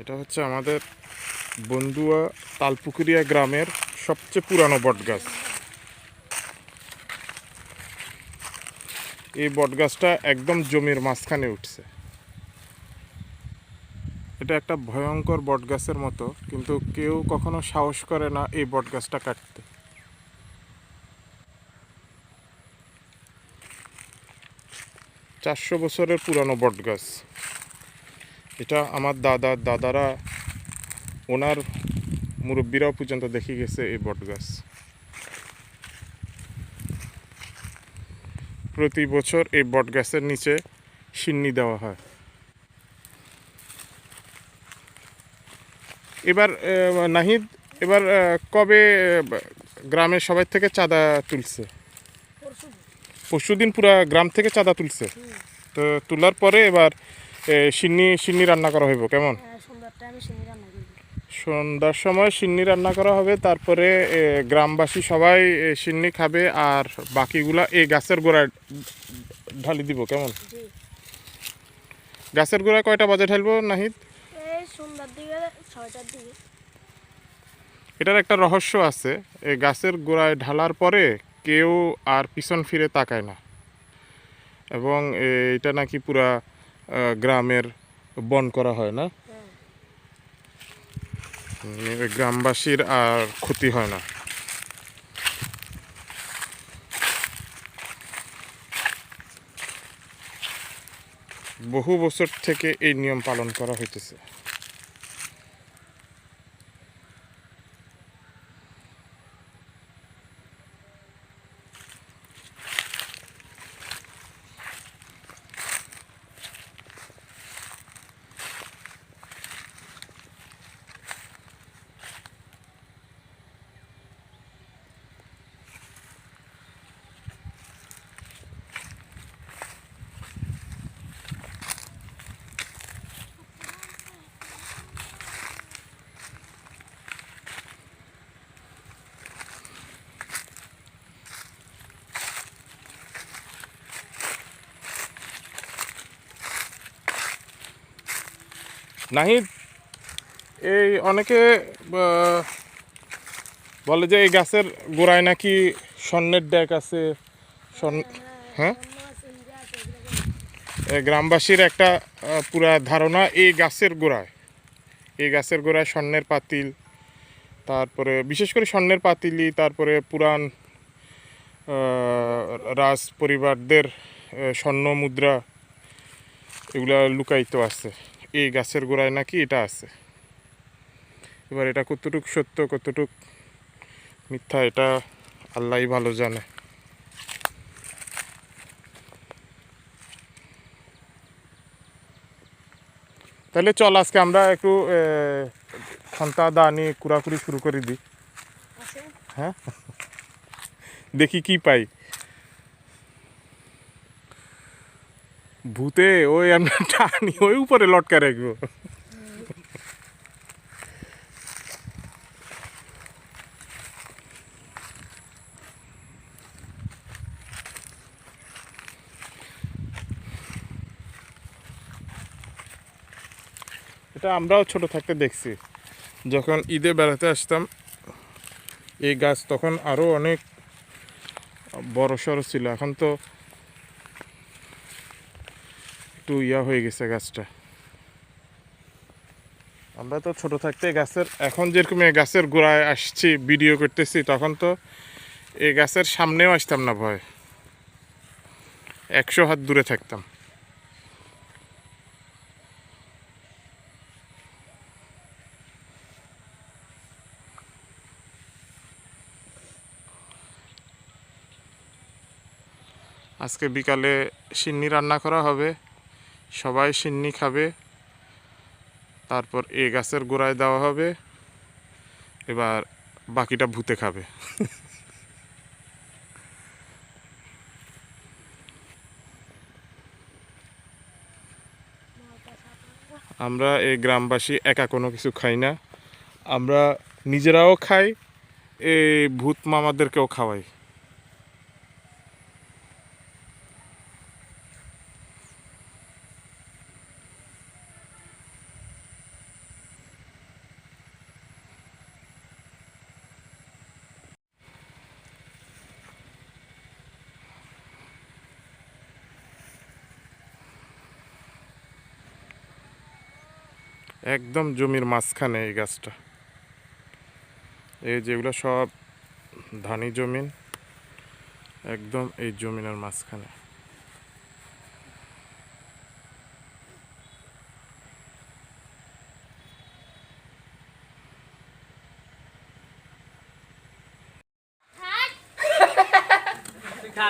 এটা হচ্ছে আমাদের বন্ধুয়া তালপুকুরিয়া গ্রামের সবচেয়ে পুরানো বটগাছ। এই বটগাছটা একদম জমির মাঝখানে উঠছে। এটা একটা ভয়ঙ্কর বটগাছের মতো, কিন্তু কেউ কখনো সাহস করে না এই বটগাছটা কাটতে। চারশো বছরের পুরানো বটগাছ। এটা আমার দাদা দাদারা ওনার মুরব্বীরাও পর্যন্ত দেখে গেছে এই বটগাছ প্রতি বছর এই বটগাছের নিচে সিন্নি দেওয়া হয়। এবার নাহিদ এবার কবে গ্রামের সবাই থেকে চাঁদা তুলছে? পরশু পরশুদিন পুরা গ্রাম থেকে চাঁদা তুলছে। তো তোলার পরে এবার সিন্নি সিন্নি রান্না করা হইব কেমন? সন্ধ্যার করব সন্ধ্যার সময় সিন্নি রান্না করা হবে তারপরে গ্রামবাসী সবাই সিন্নি খাবে আর বাকিগুলা এই গাছের গোড়ায় ঢালি দিব কেমন? গাছের গোড়ায় কয়টা বাজে ঢালবো নাহিদ? এটার একটা রহস্য আছে এই গাছের গোড়ায় ঢালার পরে কেউ আর পিছন ফিরে তাকায় না। এবং এটা নাকি পুরা গ্রামের বন করা হয় না। গ্রামবাসীর আর ক্ষতি হয় না। বহু বছর থেকে এই নিয়ম পালন করা হইতেছে। নাহিদ? এই অনেকে বলে যে এই গাছের গোড়ায় নাকি স্বর্ণের ডেক আছে, স্বর্ণ হ্যাঁ? গ্রামবাসীর একটা পুরা ধারণা এই গাছের গোড়ায়। এই গাছের গোড়ায় স্বর্ণের পাতিল, তারপরে বিশেষ করে স্বর্ণের পাতিলি তারপরে পুরাণ রাজ পরিবারদের স্বর্ণ মুদ্রা এগুলা লুকায়িত আছে। এই গাছের গোড়ায় নাকি এটা আছে? এবার এটা কতটুক সত্য কতটুক মিথ্যা এটা আল্লাহই ভালো জানে। তাহলে চল আজকে আমরা একটু খন্তা দানি কুড়াকুড়ি শুরু করে দিই। হ্যাঁ? দেখি কি পাই। ভূতে, ওই আমরা টানি, ওই উপরে লটকা রাখব। এটা আমরাও ছোট থাকতে দেখছি। যখন ঈদে বেড়াতে আসতাম, এই গাছ তখন আরও অনেক বড় সড়ো ছিল। এখন তো একটু ইয়া হয়ে গেছে গাছটা। আমরা তো ছোট থাকতে গাছের, এখন যেরকম এই গাছের গোড়ায় আসছি ভিডিও করতেছি, তখন তো এই গাছের সামনেও আসতাম না ভয়। একশো হাত দূরে থাকতাম। আজকে বিকালে সিন্নি রান্না করা হবে। সবাই সিন্নি খাবে। তারপর এ গাছের গোড়ায় দেওয়া হবে। এবার বাকিটা ভূতে খাবে। আমরা এই গ্রামবাসী একা কোনো কিছু খাই না। আমরা নিজেরাও খাই, এই ভূত মামাদেরকেও খাওয়াই। একদম জমির মাঝখানে এই গাছটা। এই যেগুলো সব ধানি জমিন একদম এই জমিনের মাঝখানে।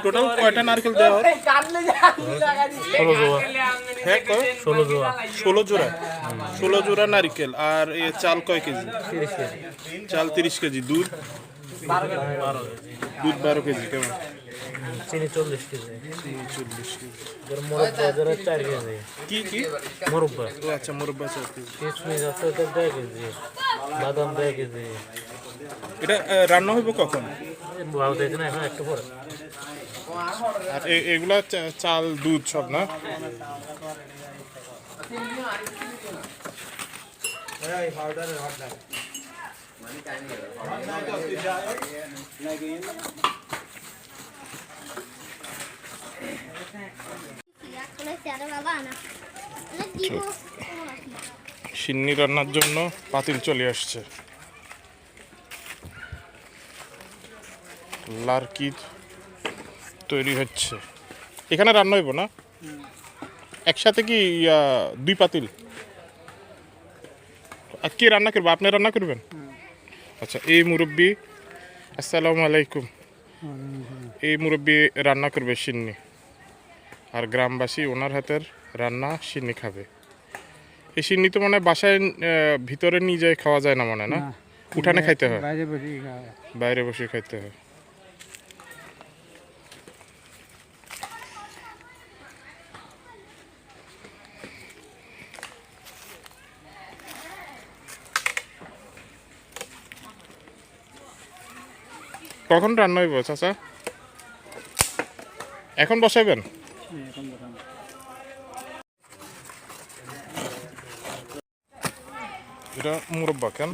টোটাল কয়টা নারকেল দেওয়া হয়? ষোলো জোড়া। হ্যাঁ ষোলো জোড়া। ষোলো জোড়া। ষোলো জোড়া নারকেল আর এ চাল কয় কেজি? চাল তিরিশ কেজি দুধ? দুধ বারো কেজি কেমন? চিনি চল্লিশ কেজি। চল্লিশ কেজি। মোরব্বা ধরে চার কেজি। কি কি? মোরব্বা ও আচ্ছা মোরব্বা চার কেজি। কিশমিশ আছে তো দেড় কেজি বাদাম দেড় কেজি। এটা রান্না হইব কখন? ভালো দেখি না এখন একটু পরে। আর এ- এগুলা চাল দুধ সব না? সিন্নি রান্নার জন্য পাতিল চলে আসছে। লার্কি তৈরি হচ্ছে। এখানে রান্না হইব না? একসাথে কি দুই পাতিল? আর কে রান্না করবে? আপনি রান্না করবেন? আচ্ছা এই মুরব্বি আসসালামু আলাইকুম। এই মুরব্বি রান্না করবে সিন্নি। আর গ্রামবাসী ওনার হাতের রান্না সিন্নি খাবে। এই সিন্নি তো মানে বাসায় ভিতরে নিয়ে যায় খাওয়া যায় না মনে না? উঠানে খাইতে হয়? বাইরে বসে খাওয়া বাইরে বসে খাইতে হয়। কখন রান্না হইব চাচা? এখন বসাইবেন? এখন এটা মুরব্বা কেন?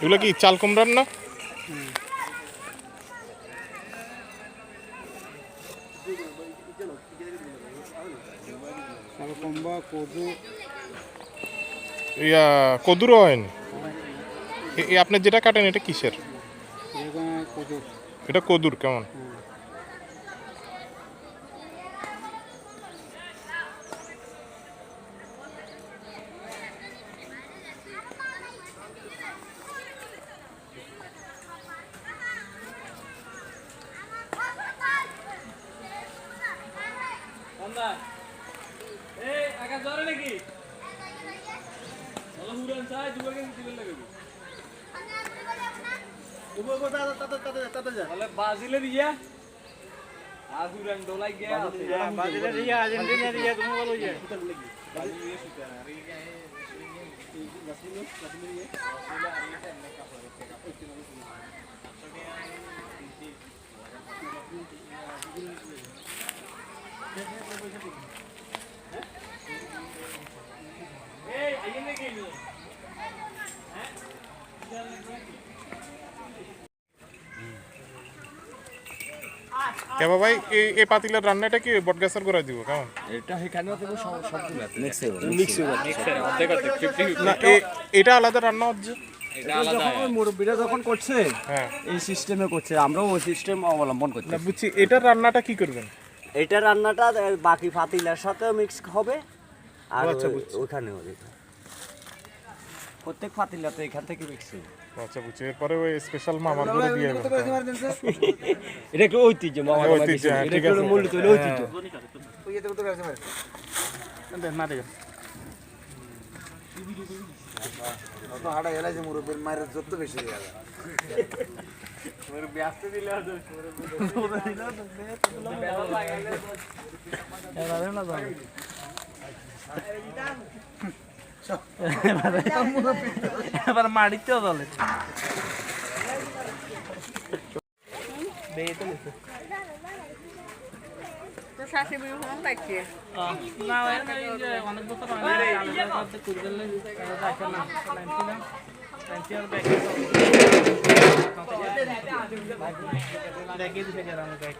এগুলো কি চাল কুমড়ার না? ইয়া আপনি যেটা কাটেন এটা কিসের? এটা কদুর। কেমন এই আকাশ জ্বরে নাকি ভালো হুড়ান চাই দুবার কেন দিবেন লাগে তাহলে বাজিলে দিয়া আর হুড়ান দোলাই গিয়া কে ভাই এই এই পাতিলের রান্নাটা কি বটগাছের গোড়া দিব? কেমন? না এটা আলাদা রান্না হচ্ছে? মুরব্বীরা যখন করছে হ্যাঁ। এই সিস্টেমে করছে। আমরাও ওই সিস্টেম অবলম্বন করছি। না বুঝছি এটার রান্নাটা কি করবেন? এটা রান্নাটা বাকি পাতিলার সাথে মিক্স হবে। আর আচ্ছা। ওখানে হবে। প্রত্যেক পাতিলাতে এখান থেকে হবে আচ্ছা বুঝছি। এরপরে ওই স্পেশাল মামার করে দিয়ে। এটা একটু ঐতিহ্য মামা হ্যাঁ, বাবা ঐতিহ্য, কিছু। হ্যাঁ, এটা ঠিক একটু আছে। মূল্য তৈরি ঐতিহ্য। না ঠিক হাড়া এলাইছে মুরব্বীর মায়ের যত বেশি হয়ে গেল। এবার মাটিতেও যে অনেক বছর হয়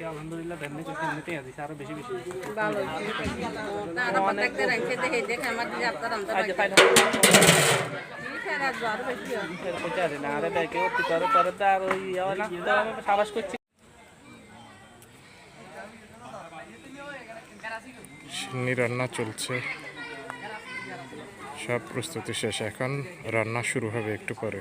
আলহামদুলিল্লাহ রান্না চলছে। সব প্রস্তুতি শেষ এখন রান্না শুরু হবে একটু পরে।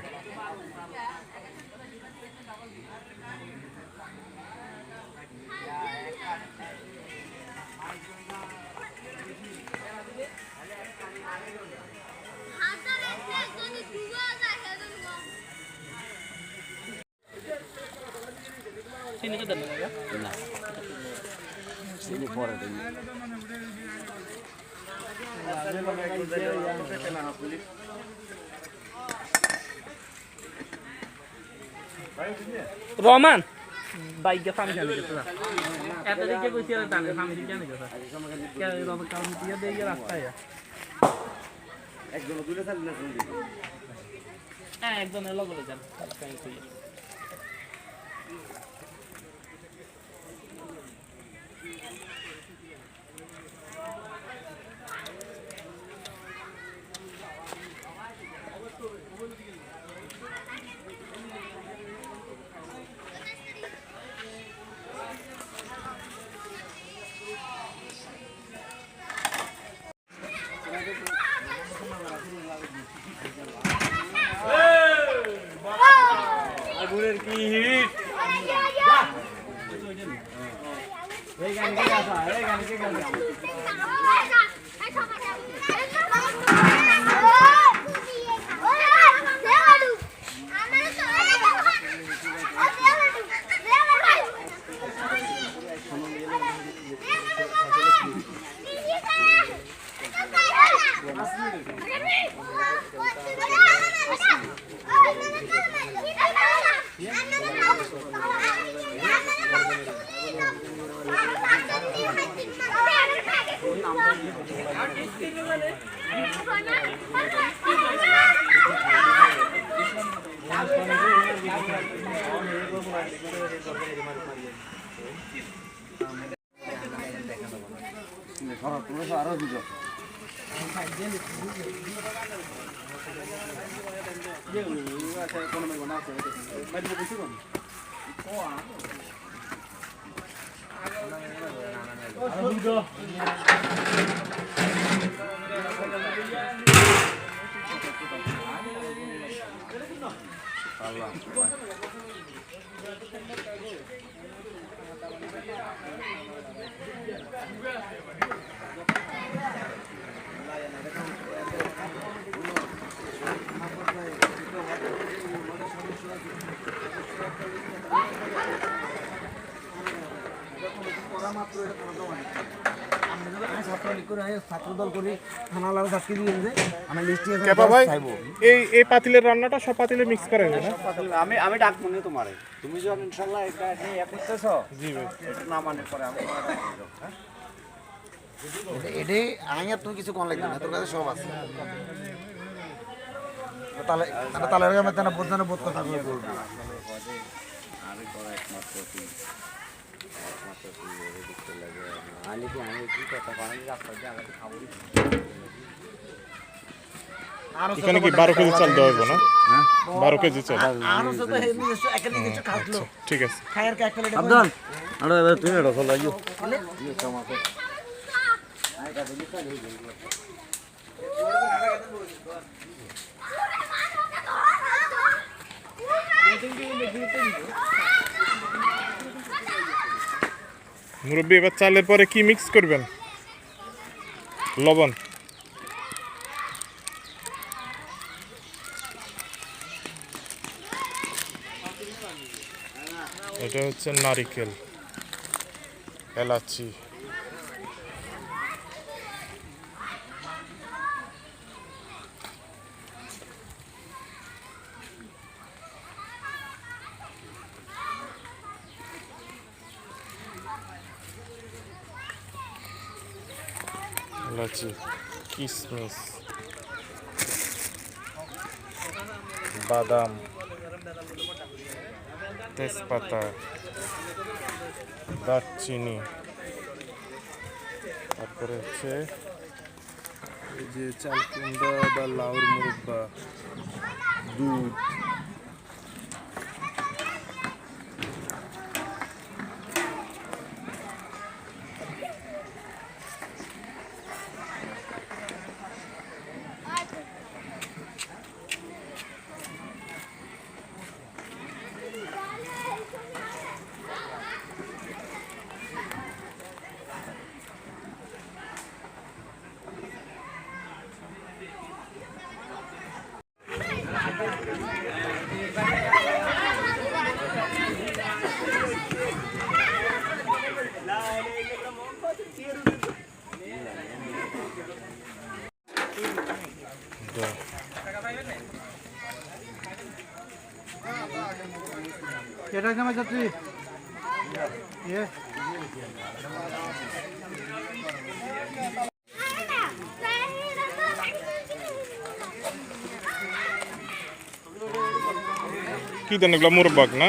রহমান। বাইকে ফার্মি জানি গেছে এত দিকে কইছি আর টানে ফার্মি দিকে জানি গেছে কে রব কাম দিয়ে রাস্তায় একজন দুলে থাকলে না শুনবি একদম এলো বলে যান ছাত্রদল করে থানা লাল চাকরি দিয়ে যে আমি লিস্টে কেপা ভাই এই এই পাতিলের রান্নাটা সব পাতিলে মিক্স করা না? আমি আমি ডাক মনে তোমারে। তুমি যখন ইনশাল্লাহ এটা নিয়ে এক করতেছ জি ভাই। এটা না মানে পরে আমি হ্যাঁ? এটাই আমি আর তুমি কিছু কোন লাগবে না তোর কাছে সব আছে। তাহলে তাহলে বোঝানো বোধ কথা বলব। আমি কি আমি এখানে কি বারো কেজি চাল দেওয়া হবে না বারো কেজি চাল ঠিক আছে আব্দান আরে এবার তুমি এটা চলে আইও মুরব্বী এবার চালের পরে কি মিক্স করবেন? লবণ। এটা হচ্ছে নারিকেল এলাচি। এলাচি কিশমিশ বাদাম তেজপাতা দারচিনি তারপরে হচ্ছে এই যে চালকুন্ডা বা লাউর মুরব্বা দুধ এটা কেমন যাত্রী? কি দেন এগুলো মুরব্বাক না?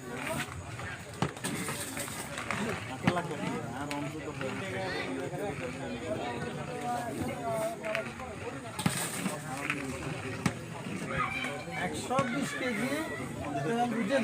একশো বিশ কেজি বুঝেন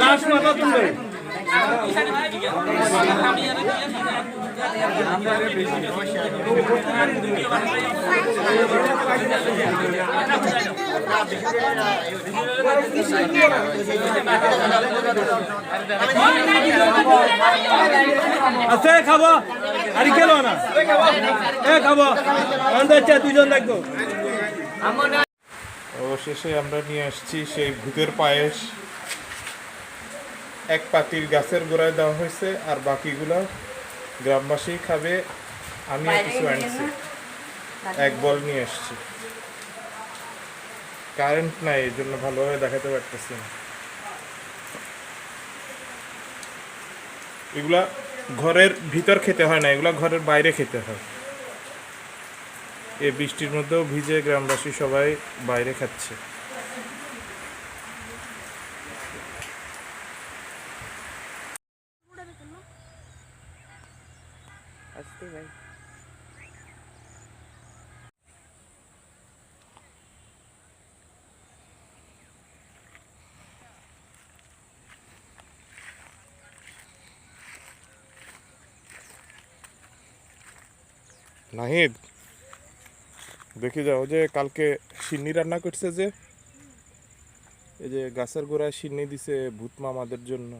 লাশ মাথা তুলবে আছে খাব। আর খেলো না? এ খাব। চা দুজন দেখব অবশেষে আমরা নিয়ে আসছি সেই ভূতের পায়েস। এক পাতির গাছের গোড়ায় দেওয়া হয়েছে আর বাকিগুলো গ্রামবাসী খাবে আমি কিছু আনছি। এক বল নিয়ে আসছি। কারেন্ট নাই এই জন্য ভালোভাবে দেখাতে পারতেছি না। এগুলা ঘরের ভিতর খেতে হয় না এগুলা ঘরের বাইরে খেতে হয়। এই বৃষ্টির মধ্যেও ভিজে গ্রামবাসী সবাই বাইরে খাচ্ছে। আসতে ভাই নাহিদ, দেখি যাও যে কালকে সিন্নি রান্না করছে যে। এই যে গাছের গোড়ায় সিন্নি দিছে ভূত মামাদের জন্য।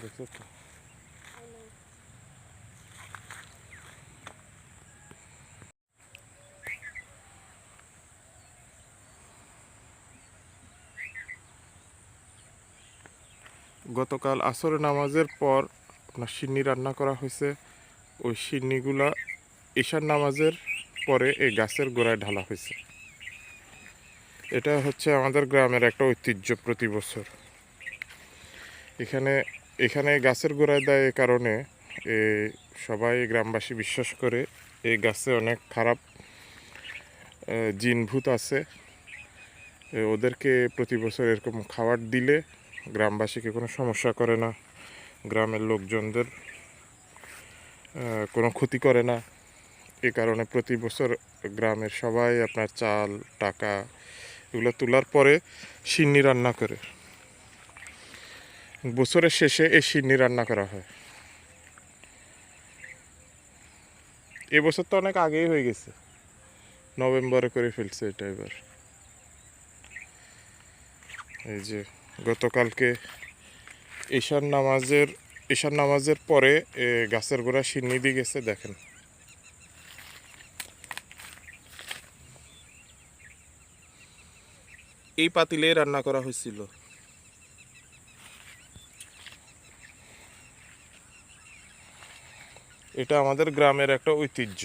দেখছ তো? গতকাল আসরের নামাজের পর আপনার সিন্নি রান্না করা হয়েছে। ওই সিন্নিগুলা ঈশার নামাজের পরে এই গাছের গোড়ায় ঢালা হয়েছে। এটা হচ্ছে আমাদের গ্রামের একটা ঐতিহ্য প্রতি বছর। এখানে এখানে গাছের গোড়ায় দেয় এই কারণে এ, সবাই গ্রামবাসী বিশ্বাস করে এই গাছে অনেক খারাপ জিনভূত আছে। ওদেরকে প্রতি বছর এরকম খাবার দিলে গ্রামবাসীকে কোনো সমস্যা করে না, গ্রামের লোকজনদের কোনো ক্ষতি করে না। এ কারণে প্রতি বছর গ্রামের সবাই আপনার চাল, টাকা এগুলো তোলার পরে সিন্নি রান্না করে। বছরের শেষে এই সিন্নি রান্না করা হয়। এবছর তো অনেক আগেই হয়ে গেছে। নভেম্বরে করে ফেলছে এটা এবার। এই যে গতকালকে ঈশান নামাজের ঈশান নামাজের পরে গাছের গোড়া সিন্নি দিয়ে গেছে, দেখেন। এই পাতিলে রান্না করা হয়েছিল। এটা আমাদের গ্রামের একটা ঐতিহ্য।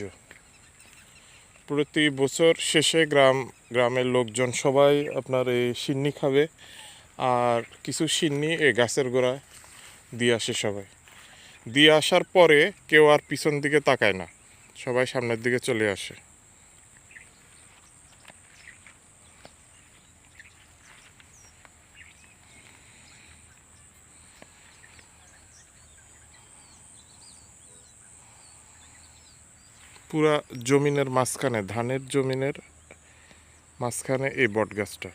প্রতি বছর শেষে গ্রাম, গ্রামের লোকজন সবাই আপনার এই সিন্নি খাবে। আর কিছু সিন্নি এই গাছের গোড়ায় দিয়ে আসে সবাই। দিয়ে আসার পরে কেউ আর পিছন দিকে তাকায় না। সবাই সামনের দিকে চলে আসে। পুরা জমিনের মাঝখানে, ধানের জমিনের মাঝখানে এই বট গাছটা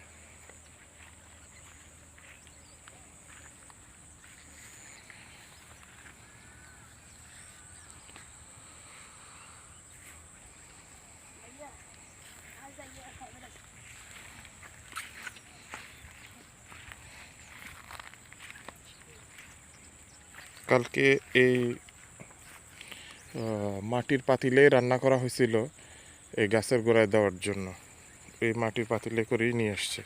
কালকে এই মাটির পাতিলে রান্না করা হয়েছিল এই গাছের গোড়ায় দেওয়ার জন্য। এই মাটির পাতিলে করেই নিয়ে আসছে।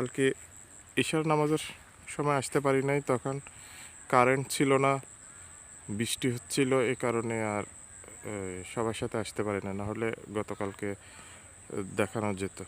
কালকে ঈশার নামাজের সময় আসতে পারি নাই, তখন কারেন্ট ছিল না, বৃষ্টি হচ্ছিল, এ কারণে আর সবার সাথে আসতে পারি না হলে গতকালকে দেখানো যেত।